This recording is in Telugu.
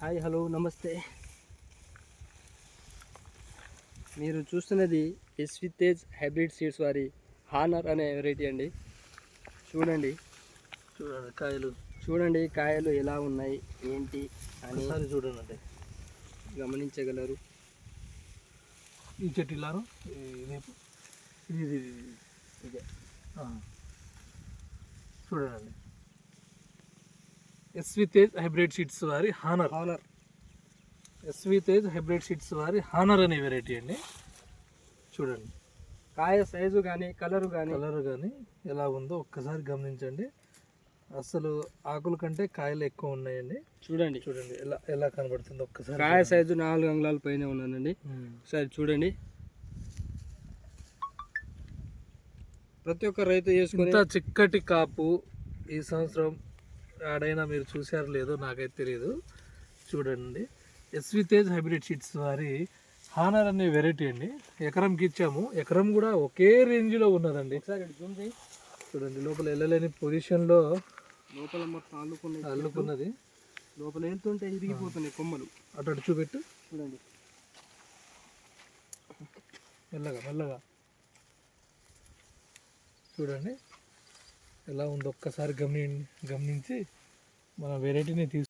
హాయ్ హలో నమస్తే. మీరు చూస్తున్నది ఎస్వి తేజ్ హైబ్రిడ్ సీడ్స్ వారి హానర్ అనే వెరైటీ అండి. చూడండి. చూడండి కాయలు. చూడండి కాయలు ఎలా ఉన్నాయి ఏంటి అని చూడండి గమనించగలరు. ఈ చెట్టు ఇలాను ఈ వేపు ఇది ఇది. చూడండి. ఎస్వి తేజ్ హైబ్రిడ్ సీడ్స్ వారి honour. Honour. SV Tej hybrid seeds వారి హానర్ అనే వెరైటీ అండి. చూడండి. కాయ సైజు కానీ కలరు కానీ కలర్ కానీ ఎలా ఉందో ఒక్కసారి గమనించండి. అసలు ఆకుల కంటే కాయలు ఎక్కువ ఉన్నాయండి. చూడండి. చూడండి ఎలా ఎలా కనబడుతుందో ఒక్కసారి కాయ సైజు నాలుగు అంగుళాల పైన ఉన్నానండి. ఒకసారి చూడండి. ప్రతి ఒక్క రైతు వేసుకొని ఇంత చిక్కటి కాపు ఈ సంవత్సరం ఆడైనా మీరు చూసారు లేదో నాకైతే తెలియదు చూడండి. ఎస్వి తేజ్ హైబ్రిడ్ సీడ్స్ వారి హానర్ అనే వెరైటీ అండి. ఎకరంకి ఇచ్చాము. ఎకరం కూడా ఒకే రేంజ్లో ఉన్నదండి. చూడండి లోపల వెళ్ళలేని పొజిషన్లో లోపల మొత్తం అల్లుకున్నాయి అల్లుకున్నది. లోపల వెళ్తుంటే ఇరిగిపోతున్నాయి కొమ్మలు. అటు అటు చూపెట్టు. చూడండి. మెల్లగా మెల్లగా. చూడండి. ఎలా ఉందో ఒక్కసారి గమని గమనించి మన వెరైటీని